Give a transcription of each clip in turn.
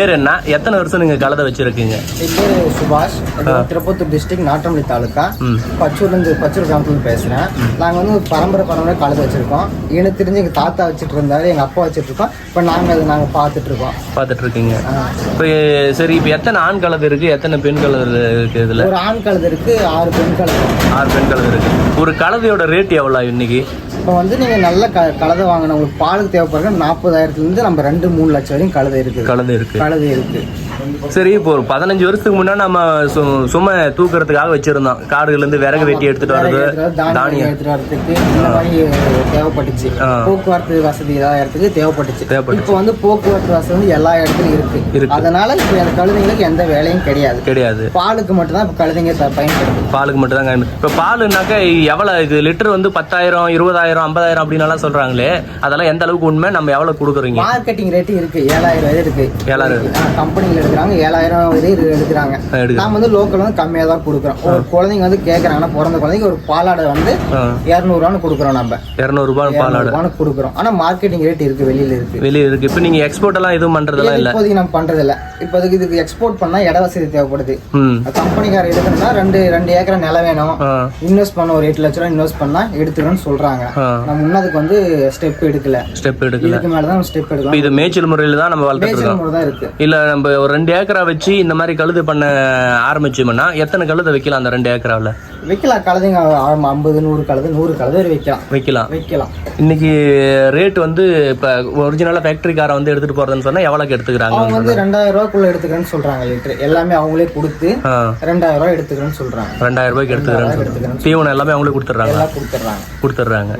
பேர் என்ன? எத்தனை வருஷம் நீங்க கலதை வச்சிருக்கீங்க? என் பேர் சுபாஷ். திருப்பத்தூர் டிஸ்ட்ரிக்ட் நாட்டமல்லி தாலுக்கா. பச்சூர்லேருந்து பச்சூர் கிராமத்துலேருந்து பேசுகிறேன் நாங்கள் வந்து ஒரு பரம்பரை பரம்பரை கழுதை வச்சுருக்கோம். எனக்கு தெரிஞ்சு எங்கள் தாத்தா வச்சுட்டு இருந்தாரு எங்கள் அப்பா வச்சுட்டு இருக்கோம். இப்போ நாங்கள் அதை நாங்கள் பார்த்துட்டு இருக்கோம். பார்த்துட்டு இருக்கீங்க. இப்போ சரி இப்போ எத்தனை ஆண் கலது இருக்கு? எத்தனை பெண் கலது இருக்கு இதுல? ஒரு ஆண் கழுதை இருக்குது ஆறு பெண் கழுதை ஆறு பெண் கலது இருக்கு. ஒரு கலதையோட ரேட் எவ்வளோ இன்னைக்கு? இப்போ வந்து நீங்கள் நல்ல க கழுதை வாங்கணும் உங்களுக்கு பாலுக்கு தேவைப்படுற நாற்பதாயிரத்துலேருந்து நம்ம ரெண்டு மூணு லட்சம் வரையும் கழுதை இருக்குது. கலது இருக்கு. நல்லது இருக்குது சரி இப்போ ஒரு பதினஞ்சு வருஷத்துக்கு முன்னாடி நம்ம சும்மை தூக்குறதுக்காக வச்சிருந்தோம். காடுகள்ல இருந்து விறகு வெட்டி எடுத்துட்டு வர்றது தானியம் தானியம். எடுத்துட்டு வரதுக்கு இந்த மாதிரி தேவைப்பட்டுச்சு. போக்குவரத்து வசதி எல்லா இடத்துக்கு தேவைப்பட்டுச்சு. இப்போ வந்து போக்குவரத்து வசதி வந்து எல்லா இடத்துலயும் இருக்கு. இருக்கு. அதனால இப்போ கழுதைங்களுக்கு எந்த வேலையும் கிடையாது. கிடையாது. பாலுக்கு மட்டும்தான் இப்போ கழுதைங்க பயன்படுது. பாலுக்கு மட்டும் தான் இப்போ பாலுனாக்கா எவ்வளவு இது லிட்டர் வந்து பத்தாயிரம் இருபதாயிரம் ஐம்பதாயிரம் அப்படின்னு எல்லாம் சொல்றாங்களே அதெல்லாம் எந்த அளவுக்கு உண்மை நம்ம எவ்வளவு கொடுக்குறீங்க? மார்க்கெட்டிங் ரேட்டு இருக்கு. ஏழாயிரம் வரை இருக்கு. ஏழாயிரம். கம்பெனியில் எடுக்கிறாங்க ஏழாயிரம் வரை எடுக்கிறாங்க. நாம வந்து லோக்கல் வந்து கம்மியாக தான் கொடுக்குறோம். ஒரு குழந்தைங்க வந்து கேட்குறாங்கன்னா பிறந்த குழந்தைக்கு ஒரு பாலாடை வந்து இரநூறுவான்னு கொடுக்குறோம் நம்ம இரநூறுபா பாலாடு. கொடுக்குறோம். ஆனால் மார்க்கெட்டிங் ரேட் இருக்கு வெளியில இருக்கு. வெளியே இருக்கு. இப்போ நீங்க எக்ஸ்போர்ட் எல்லாம் எதுவும் பண்றதெல்லாம் இல்ல இப்போதைக்கு நம்ம பண்றது இல்ல இப்போதைக்கு இதுக்கு எக்ஸ்போர்ட் பண்ணா இட வசதி தேவைப்படுது. கம்பெனிக்கார எடுக்கணும்னா ரெண்டு ரெண்டு ஏக்கர் நிலம் வேணும். இன்வெஸ்ட் பண்ண ஒரு எட்டு லட்ச ரூபா இன்வெஸ்ட் பண்ணா எடுத்துக்கணும்னு சொல்றாங்க. நம்ம இன்னும் அதுக்கு வந்து ஸ்டெப் எடுக்கல. ஸ்டெப் எடுக்கல. இதுக்கு மேலதான் ஸ்டெப் இப்போ எடுக்கலாம் இது மேய்ச்சல் முறையில் தான் நம்ம இருக்கோம். முறை தான் இருக்கு. இல்ல நம்ம ஒரு ரெண்டு ஏக்கரா வச்சு இந்த மாதிரி கழுது பண்ண ஆரம்பிச்சோம்னா எத்தனை கழுதை வைக்கலாம் அந்த ரெண்டு ஏக்கராவில்? வைக்கலாம் கழுதைங்க ஐம்பது நூறு கழுது நூறு கழுது வரை வைக்கலாம். வைக்கலாம். வைக்கலாம். இன்னைக்கு ரேட் வந்து இப்போ ஒரிஜினலாக ஃபேக்ட்ரிக்கார வந்து எடுத்துட்டு போறதுன்னு சொன்னா எவ்வளோக்கு எடுத்துக்கிறாங்க? அவங்க வந்து ரெண்டாயிரம் ரூபாய்க்குள்ள எடுத்துக்கிறேன்னு சொல்றாங்க லிட்டர் எல்லாமே அவங்களே கொடுத்து ரெண்டாயிரம் ரூபாய் எடுத்துக்கிறேன்னு சொல்றாங்க. ரெண்டாயிரம் ரூபாய்க்கு எடுத்துக்கிறேன்னு சொல்றாங்க. தீவனம் எல்லாமே அவங்களே கொடுத்துட்றாங்க? கொடுத்துட்றாங்க. கொடுத்துட்றாங்க.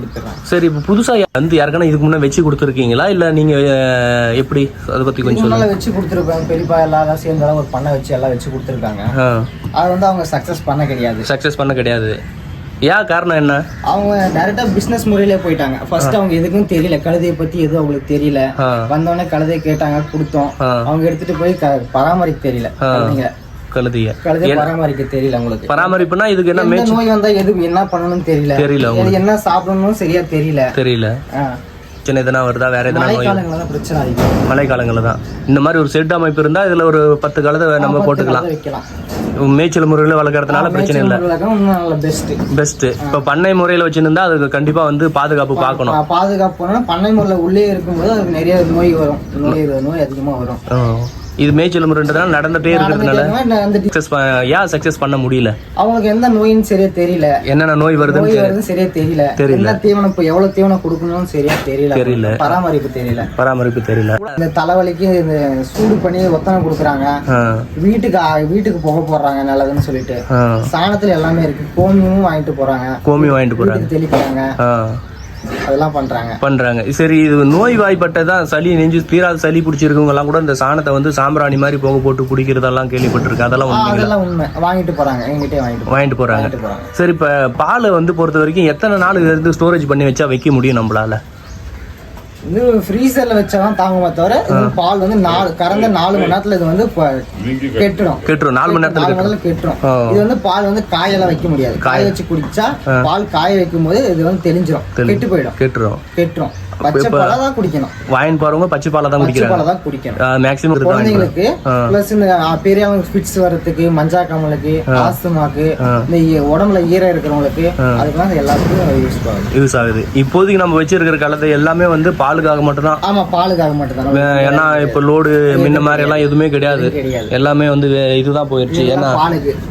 சரி இப்போ புதுசாக வந்து யாருக்கான இதுக்கு முன்னே வச்சு கொடுத்துருக்கீங்களா? இல்லை நீங்கள் எப்படி? அதை பற்றி கொஞ்சம் முன்னால வச்சு கொடுத்துருப்பாங்க பெரியப்பா எல்லாம் சேர்ந்து எல்லாம் ஒரு பண்ணை வச்சு எல்லாம் வச்சு கொடுத்துருக்காங்க. அது வந்து அவங்க சக்ஸஸ் பண்ண கிடையாது. சக்ஸஸ் பண்ண கிடையாது. ஏன் காரணம் என்ன? அவங்க டைரக்டா பிசினஸ் முறையிலே போயிட்டாங்க. ஃபர்ஸ்ட் அவங்க எதுக்கும் தெரியல. கழுதையை பத்தி எதுவும் அவங்களுக்கு தெரியல. ஆ. வந்தோடனே கழுதையை கேட்டாங்க கொடுத்தோம். அவங்க எடுத்துட்டு போய் பராமரிக்க தெரியல. கழுதிய. கழுதையை பராமரிக்க தெரியல அவங்களுக்கு. பராமரிப்புனா இதுக்கு என்ன நோய் வந்தா எதுக்கு என்ன பண்ணணும்னு தெரியல. தெரியல என்ன சாப்பிடணும்னு சரியா தெரியல. தெரியல. பிரச்சனை எதனா வருதா வேற எதனா நோய் மழை காலங்களில் தான் இந்த மாதிரி ஒரு செட் அமைப்பு இருந்தால் இதில் ஒரு பத்து கழுதை நம்ம போட்டுக்கலாம். மேய்ச்சல் முறையில் வளர்க்கறதுனால பிரச்சனை இல்லை. பெஸ்ட் இப்போ பண்ணை முறையில் வச்சுருந்தா அதுக்கு கண்டிப்பாக வந்து பாதுகாப்பு பார்க்கணும். பாதுகாப்பு பண்ணா முறையில் உள்ளே இருக்கும்போது அதுக்கு நிறைய நோய் வரும். நோய் நோய் அதிகமா வரும். இது மேய்ச்சல் முறைன்றதுனால நடந்துட்டே இருக்கிறதுனால சக்ஸஸ் ஏன் சக்ஸஸ் பண்ண முடியல? அவங்களுக்கு எந்த நோயின்னு சரியா தெரியல. என்னென்ன நோய் வருதுன்னு வருது சரியா தெரியல. தெரியல. தீவனம் இப்போ எவ்வளவு தீவனம் கொடுக்கணும்னு சரியா தெரியல. தெரியல. பராமரிப்பு தெரியல. பராமரிப்பு தெரியல. இந்த தலைவலிக்கு இந்த சூடு பண்ணி ஒத்தனை கொடுக்குறாங்க. வீட்டுக்கு வீட்டுக்கு புகை போடுறாங்க நல்லதுன்னு சொல்லிட்டு. சாணத்துல எல்லாமே இருக்கு. கோமியமும் வாங்கிட்டு போறாங்க. கோமி வாங்கிட்டு வீட்டுக்கு தெளிக்கிறாங்க. அதெல்லாம் பண்றாங்க. பண்றாங்க. சரி இது நோய் வாய்ப்பட்டதான் சளி நெஞ்சு தீராத சளி பிடிச்சிருக்கவங்க எல்லாம் கூட இந்த சாணத்தை வந்து சாம்பிராணி மாதிரி போக போட்டு குடிக்கிறதெல்லாம் கேள்விப்பட்டிருக்கேன். அதெல்லாம் அதெல்லாம் உண்மை. வாங்கிட்டு போறாங்க. எங்கிட்டே வாங்கிட்டு வாங்கிட்டு போறாங்க. சரி இப்ப பாலை வந்து பொறுத்த வரைக்கும் எத்தனை நாள் இருந்து ஸ்டோரேஜ் பண்ணி வச்சா வைக்க முடியும் நம்மளால? இது ஃப்ரீசர்ல வச்சாதான் தாங்குமே தவிர பால் வந்து நாலு கறந்த நாலு மணி நேரத்துல இது வந்து கெட்டுடும் கெட்டுரும். நாலு மணி நேரத்துல நாலு கெட்டுரும். இது வந்து பால் வந்து காயெல்லாம் வைக்க முடியாது. காய வச்சு குடிச்சா பால் காய வைக்கும் போது இது வந்து தெளிஞ்சிரும். கெட்டு போயிடும். கெட்டுரும். கெட்டுரும். பச்சை பாலை தான் குடிக்கணும். வாயின் போறவங்க பச்சை பாலை தான் குடிக்கிறாங்க. பாலை தான் குடிக்கணும். மேக்சிமம் குழந்தைங்களுக்கு. பிளஸ் இந்த பெரியவங்க ஃபிட்ஸ் வர்றதுக்கு மஞ்சா காமலுக்கு ஆஸ்துமாக்கு இந்த ஈ- உடம்புல ஈரம் இருக்கிறவங்களுக்கு அதுக்கெல்லாம் எல்லாத்துக்கும் யூஸ் ஆகும் யூஸ் ஆகுது. இப்போதைக்கு நம்ம வச்சிருக்கிற கலத்தை எல்லாமே வந்து பாலுக்காக மட்டும்தான். ஆமா பாலுக்காக மட்டும் தான் வே- ஏன்னா இப்ப லோடு முன்ன மாதிரி எல்லாம் எதுவுமே கிடையாது. எல்லாமே வந்து இதுதான் போயிடுச்சு ஏன்னா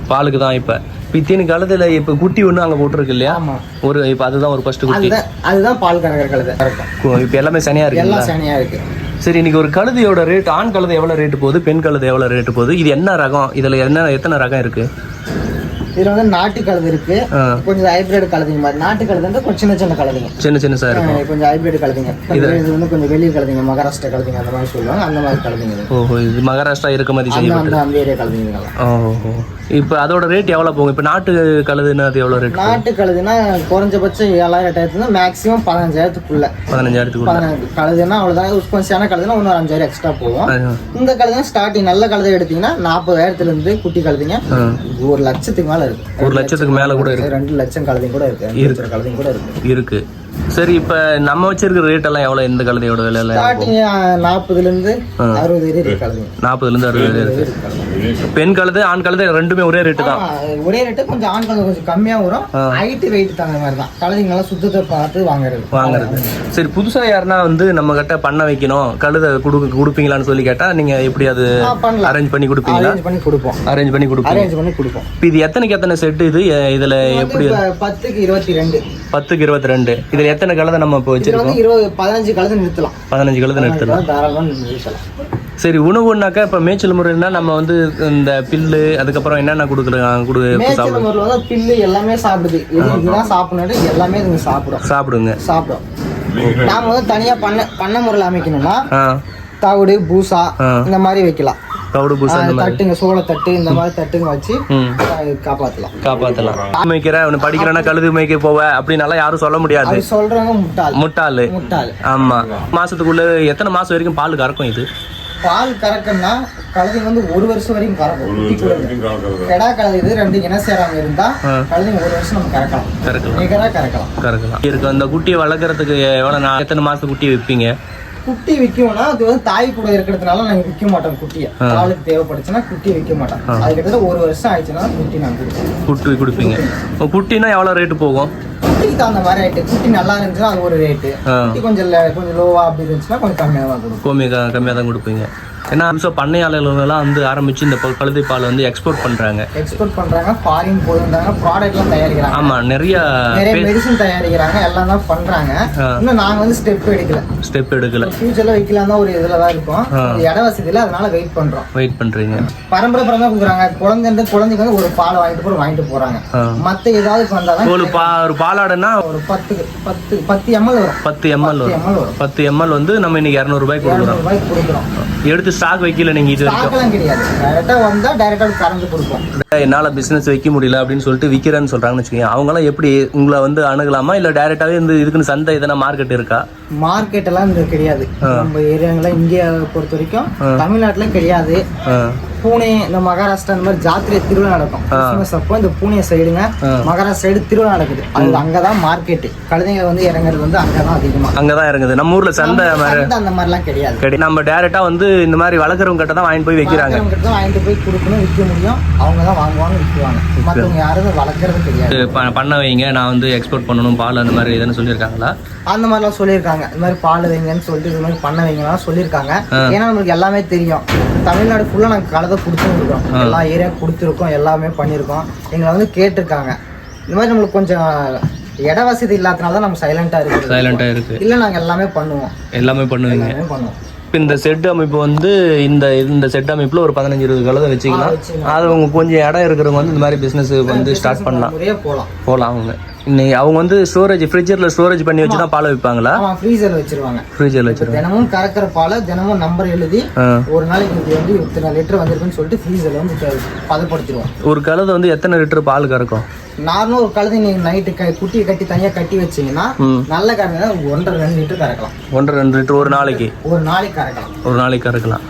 பாலுக்கு. தான் இப்ப. இத்தனை காலத்துல இப்ப குட்டி ஒண்ணு அங்க போட்டிருக்கு இல்லையா? ஒரு இப்ப அதுதான் ஒரு ஃபர்ஸ்ட் குட்டி. அதுதான் பால் கறக்கிற கழுதை. இப்ப எல்லாமே சனியா இருக்குல்ல எல்லாம் சனியா இருக்கு. சரி இன்னைக்கு ஒரு கழுதையோட ரேட் ஆண் கழுதை எவ்வளவு ரேட் போகுது பெண் கழுதை எவ்வளவு ரேட் போகுது? இது என்ன ரகம்? இதுல என்ன எத்தனை ரகம் இருக்கு? இதுல வந்து நாட்டு கழுதை இருக்கு. கொஞ்சம் ஹைபிரிட் கழுதைங்க மாதிரி. நாட்டு கழுதை கொஞ்சம் சின்ன சின்ன கழுதைங்க. சின்ன சின்ன சார் கொஞ்சம் ஹைபிரிட் கழுதைங்க. இது வந்து கொஞ்சம் வெளிய கழுதைங்க மகாராஷ்டிரா கழுதைங்க அந்த மாதிரி சொல்லுவாங்க. அந்த மாதிரி கழுதைங்க. ஓஹோ இது மகாராஷ்டிரா அந்த செய்யப்பட்டது. அந்த ஏரியா கழுதைங்க ஓஹோ. இப்போ அதோட ரேட் எவ்வளவு போகும்? இப்போ நாட்டு கழுதுன்னா அது எவ்வளவு ரேட் நாட்டு கழுதுனா குறைஞ்சபட்சம் ஏழாயிரம் எட்டாயிரத்துல மேக்ஸிமம் பதினஞ்சாயிரத்துக்குள்ள. பதினஞ்சாயிரத்துக்கு பதினஞ்சு கழுதுனா அவ்வளவுதான். கொஞ்சம் சின்ன கழுதுனா இன்னொரு அஞ்சாயிரம் எக்ஸ்ட்ரா போகும். இந்த கழுதை ஸ்டார்டிங் நல்ல கழுதை எடுத்தீங்கன்னா நாற்பதாயிரத்துல இருந்து குட்டி கழுதைங்க. ஒரு லட்சத்துக்கு மேல இருக்கு. ஒரு லட்சத்துக்கு மேல கூட இருக்கு. ரெண்டு லட்சம் கழுதைங்க கூட இருக்கு. லட்சம் கழுதைங்க கூட இருக்கு. இருக்கு. சரி இப்ப நம்ம வச்சிருக்கிற ரேட் எல்லாம் எவ்வளவு? இந்த கழுதையோட விலை எல்லாம் ஸ்டார்டிங் நாற்பதுல இருந்து அறுபது. நாற்பதுல இருந்து அறுபது இருக்கு. பெண் கழுதை ஆண் கழுதை ரெண்டுமே ஒரே ரேட்டு தான். ஒரே ரேட்டு கொஞ்சம் ஆண் கழுதை கொஞ்சம் கம்மியா வரும். ஹைட் வெயிட் தகுந்த மாதிரி தான். கழுதைங்கெல்லாம் சுத்தத்தை பார்த்து வாங்குறது. வாங்குறது. சரி புதுசா யாருன்னா வந்து நம்ம கிட்ட பண்ண வைக்கணும். கழுதை குடு கொடுப்பீங்களான்னு சொல்லி கேட்டா நீங்க எப்படி அது அரேஞ்ச் பண்ணி கொடுப்பீங்களா? அரேஞ்ச் பண்ணி கொடுப்போம். அரேஞ்ச் பண்ணி கொடுப்பீங்க. அரேஞ்ச் பண்ணி கொடுப்போம். இப்ப இது எத்தனைக்கு எத்தனை செட் இது? இதுல எப்படி பத்துக்கு இருபத்தி ரெண்டு. பத்துக்கு இருபத்தி ரெண்டு. இதுல எத்தனை கழுதை நம்ம இப்போ வச்சிருக்கோம்? இருபது பதினஞ்சு கழுதை நிறுத்தலாம். பதினஞ்சு கழுதை நிறுத்தலாம். தாராளமா நிறுத்தலாம். சரி உணவுனாக்கா இப்ப மேய்ச்சல் முறைன்னா நம்ம வந்து இந்த பில்லு அதுக்கப்புறம் என்னென்ன கொடுக்குறோம் கொடு வந்து பில்லு எல்லாமே சாப்பிடுது. இது இதுதான் சாப்பிடணும் எல்லாமே இதுங்க சாப்பிடும். சாப்பிடுங்க. சாப்பிடும். நாம வந்து தனியா பண்ண பண்ண முறையில் அமைக்கணும்னா தவிடு பூசா. இந்த மாதிரி வைக்கலாம். தவிடு பூசா இந்த மாதிரி. தட்டுங்க சோள தட்டு இந்த மாதிரி தட்டுங்க வச்சு காப்பாத்தலாம். காப்பாத்தலாம். மேய்க்கிற அவனு படிக்கிறேன்னா கழுது மேய்க்க போவ அப்படின்னாலாம் யாரும் சொல்ல முடியாது. சொல்றவங்க முட்டாள். முட்டாளு. முட்டாள். ஆமா. மாசத்துக்குள்ள எத்தனை மாசம் வரைக்கும் பால் கறக்கும் இது? பால் கறக்கணும்னா கழுதைங்க வந்து ஒரு வருஷம் வரைக்கும் கறக்கும் கூட கழுதை இது ரெண்டு இன சேராம இருந்தா கழுதைங்க ஒரு வருஷம் நம்ம கறக்கலாம். கறக்கலாம். நிகரா கறக்கலாம். கறக்கலாம். இருக்கு அந்த குட்டியை வளர்க்கறதுக்கு எவ்வளவு நாள் எத்தனை மாசத்து குட்டி வைப்பீங்க? குட்டி விற்கும்னா அது வந்து தாய் கூட இருக்கிறதுனால நாங்க விற்க மாட்டோம் குட்டியை. பாலுக்கு தேவைப்படுச்சுன்னா குட்டி விற்க மாட்டோம். அது கிட்டத்தட்ட ஒரு வருஷம் ஆயிடுச்சுன்னா குட்டி நாங்க கொடுப்போம். குட்டி கொடுப்பீங்க. குட்டினா எவ்வளவு ரேட்டு போகும்? குட்டிக்கு தகுந்த மாதிரி ரேட்டு குட்டி நல்லா இருந்துச்சுன்னா அது ஒரு ரேட்டு கொஞ்சம் கொஞ்சம் லோவா அப்படி இருந்துச்சுன்னா கொஞ்சம் கம்மியாக தான் கொடுக்கும். கோமி கம்மியாக தான் கொடுப்பீங்க. ஏன்னா அம்சம் பண்ணையாளர்களெல்லாம் வந்து ஆரம்பிச்சு இந்த கழுதை பால் வந்து எக்ஸ்போர்ட் பண்றாங்க. எக்ஸ்போர்ட் பண்றாங்க ஃபாரின் போயிருந்தாங்க ப்ராடக்ட்லாம் தயாரிக்கிறாங்க. ஆமா நிறைய நிறைய மெடிசன் தயாரிக்கிறாங்க எல்லாம் தான் பண்றாங்க. ஆ. இன்னும் நாங்க வந்து ஸ்டெப் எடுக்கல. ஸ்டெப் எடுக்கல. ஃபியூச்சர்ல வைக்கலாம் தான் ஒரு இதுல தான் இருக்கும். இட வசதி இல்லை அதனால வெயிட் பண்றோம். வெயிட் பண்றீங்க. பரம்பரை பரம்பரை கொடுக்குறாங்க. குழந்தை இருந்து குழந்தைக்கு வந்து ஒரு பாலை வாங்கிட்டு போய் வாங்கிட்டு போறாங்க. மத்த ஏதாவது வந்தாதான் ஒரு பா ஒரு பாலாடுனா ஒரு பத்து பத்து பத்து எம்எல் வரும். பத்து எம்எல் வரும். பத்து எம்எல் வந்து நம்ம இன்னைக்கு இரநூறுபாய்க்கு கொடுக்குறோம். எடுத்து ஸ்டாக் வைக்கல நீங்க இது வரைக்கும்? கிடையாது. டைரக்டா வந்தா டைரக்டா கறந்து கொடுப்போம். என்னால பிசினஸ் வைக்க முடியல அப்படின்னு சொல்லிட்டு விக்கிறேன்னு சொல்றாங்கன்னு வச்சுக்கோங்க. அவங்களாம் எப்படி உங்களை வந்து அணுகலாமா? இல்ல டைரக்டாவே இந்த இதுக்குன்னு சந்தை எதனா மார்க்கெட் இருக்கா? மார்க்கெட் எல்லாம் இங்க கிடையாது. நம்ம ஏரியாங்கள இந்தியாவை பொறுத்த வரைக்கும் தமிழ்நாட்டுல கிடையாது. பூனே இந்த மகாராஷ்டிரா இந்த மாதிரி ஜாத்திரை திருவிழா நடக்கும். கிறிஸ்துமஸ் அப்போ இந்த பூனே சைடுங்க மகாராஷ்டிரா சைடு திருவிழா நடக்குது. அது அங்கதான் மார்க்கெட் கழுதைங்க வந்து இறங்குறது வந்து அங்கதான் அதிகமா. அங்கதான் இறங்குது. நம்ம ஊர்ல சந்தை அந்த மாதிரிலாம் கிடையாது. கிடையாது நம்ம டைரக்டா வந்து இந்த மாதிரி வளர்க்குறவங்க கிட்ட தான் வாங்கிட்டு போய் வைக்கிறாங்க. அவங்க தான் வாங்கிட்டு போய் கொடுக்கணும் விற்க முடியும். அவங்க தான் வாங்குவாங்க விற்குவாங்க மற்றவங்க யாரும் வளர்க்கறது ப- பண்ண வைங்க நான் வந்து எக்ஸ்போர்ட் பண்ணணும் பால் அந்த மாதிரி எதுன்னு சொல்லியிருக்காங்களா? அந்த மாதிரிலாம் சொல்லியிருக்காங்க. இந்த மாதிரி பால் வைங்கன்னு சொல்லிட்டு இது மாதிரி பண்ண வைங்கலாம் சொல்லியிருக்காங்க. ஏன்னா நம்மளுக்கு எல்லாமே தெரியும். தமிழ்நாடு ஃபுல்லாக நாங்கள் கலதை கொடுத்துருக்கோம். எல்லா ஏரியா கொடுத்துருக்கோம் எல்லாமே பண்ணியிருக்கோம். எங்களை வந்து கேட்டிருக்காங்க. இந்த மாதிரி நம்மளுக்கு கொஞ்சம் இட வசதி இல்லாதனால தான் நம்ம சைலண்டாக இருக்கிறது. சைலண்டா இருக்கு. இல்லை நாங்கள் எல்லாமே பண்ணுவோம். எல்லாமே பண்ணுவீங்க. எல்லாமே பண்ணுவோம். இப்போ இந்த செட் அமைப்பு வந்து இந்த இந்த செட் அமைப்புல ஒரு பதினஞ்சு இருபது கழுதை வச்சுக்கலாம். அது உங்க கொஞ்சம் இடம் இருக்கிறவங்க வந்து இந்த மாதிரி பிசினஸ் வந்து ஸ்டார்ட் பண்ணலாம். போகலாம் அவங்க. இன்னைக்கு அவங்க வந்து ஸ்டோரேஜ் ஃப்ரிட்ஜரில் ஸ்டோரேஜ் பண்ணி வச்சு தான் பால் வைப்பாங்களா ஆமாம் ஃப்ரீசர் வச்சிருவாங்க. ஃப்ரிட்ஜரில் வச்சிருக்காங்க தினமும் கறக்கிற பாலை தினமும் நம்பர் எழுதி. ஒரு நாளைக்கு இது வந்து இத்தனை லிட்டர் வந்திருக்குன்னு சொல்லிட்டு ஃப்ரீசரில் வந்து பதப்படுத்திடுவோம் ஒரு கழுதை வந்து எத்தனை லிட்டர் பால் கறக்கும்? நார்மலாக ஒரு கழுதை நீங்கள் நைட்டு க குட்டியை கட்டி தனியாக கட்டி வச்சீங்கன்னா. நல்ல கறந்துனா ஒன்றரை ரெண்டு லிட்டர் கறக்கலாம். ஒன்றரை ரெண்டு லிட்டர் ஒரு நாளைக்கு? ஒரு நாளைக்கு கறக்கலாம். ஒரு நாளைக்கு கறக்கலாம்.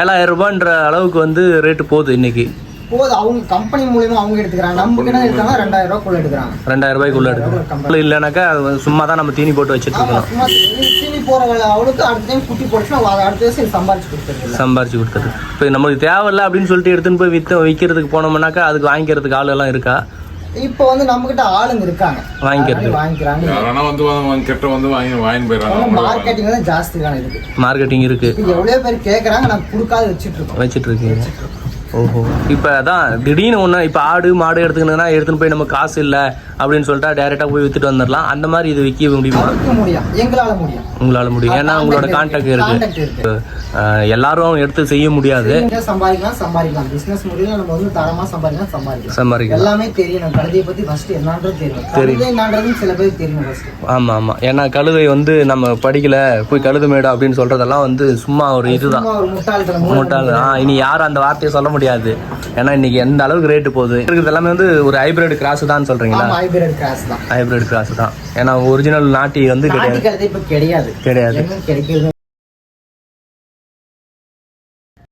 ஏழாயிரம் ரூபான்ற அளவுக்கு வந்து ரேட்டு போகுது இன்னைக்கு. போது அவங்க கம்பெனி மூலியமா அவங்க எடுத்துக்கிறாங்க. நம்ம கிட்ட எடுத்தாங்க ரெண்டாயிரம் ரூபாய்க்குள்ள எடுக்கிறாங்க. ரெண்டாயிரம் ரூபாய்க்குள்ள எடுக்கணும் இல்லைனாக்கா அது சும்மா தான் நம்ம தீனி போட்டு வச்சுட்டு ஆமா இருக்கலாம் சும்மா தீனி தீனி போற வேலை. அவளுக்கு அடுத்த டைம் குட்டி போட்டுச்சுன்னா அடுத்த வருஷம் சம்பாரிச்சு கொடுத்துருக்குல்ல சம்பாரிச்சு கொடுத்தது இப்போ நமக்கு தேவையில்ல அப்படின்னு சொல்லிட்டு எடுத்துன்னு போய் விற்று விற்கிறதுக்கு போனோம்னாக்கா அதுக்கு வாங்கிக்கிறதுக்கு ஆள் எல்லாம் இருக்கா? இப்போ வந்து நம்ம கிட்ட ஆளுங்க இருக்காங்க. வாங்கிக்கிறது. வாங்கிக்கிறாங்க. யாரானா வந்து கிட்ட வந்து வாங்கி வாங்கி போயிடறாங்க. மார்க்கெட்டிங் வந்து ஜாஸ்தி தான் இருக்கு. மார்க்கெட்டிங் இருக்கு. எவ்வளவு பேர் கேக்குறாங்க நான் கொடுக்காத வச்சுட்டு இருக்கோம். வச்சிட்டு இருக்கீங்க. ஓஹோ. இப்போ அதான் திடீர்னு ஒன்று இப்போ ஆடு மாடு எடுத்துக்கணுன்னா எடுத்துன்னு போய் நம்ம காசு இல்லை. அப்படின்னு சொல்லிட்டா டேரெக்டாக போய் வித்துட்டு வந்துடலாம் அந்த மாதிரி இது விற்க முடியுமா? முடியும். உங்களால முடியும். ஏன்னா உங்களோட கான்டாக்ட் இருக்கு. எல்லாரும் எடுத்து செய்ய முடியாது. சம்பாதிக்கலாம் சம்பாதிக்கலாம். பிசினஸ் முறையில நம்ம வந்து தரமா சம்பாதிக்கலாம் சம்பாதிக்கலாம். சம்பாதிக்கலாம். எல்லாமே தெரியணும். கழுதையை பத்தி ஃபர்ஸ்ட் என்னன்றது தெரியும் கழுதை என்னன்றதும் சில பேருக்கு தெரியும் ஃபர்ஸ்ட் ஆமா ஆமா. ஏன்னா கழுதை வந்து நம்ம படிக்கல போய் கழுது மேடு அப்படின்னு சொல்றதெல்லாம் வந்து சும்மா ஒரு இதுதான். முட்டாள். ஆ இனி யாரும் அந்த வார்த்தையை சொல்ல முடியாது. ஏன்னா இன்னைக்கு எந்த அளவுக்கு ரேட்டு போகுது? இருக்கிறது எல்லாமே வந்து ஒரு ஹைபிரிட் கிராஸ் தான் சொல்றீங்களா ஹைபிரிட் கிராஸ் தான். ஹைபிரிட் கிராஸ் தான். ஏன்னா ஒரிஜினல் நாட்டி வந்து கிடையாது. இப்ப கிடையாது. கிடையாது. கிடைக்கிறது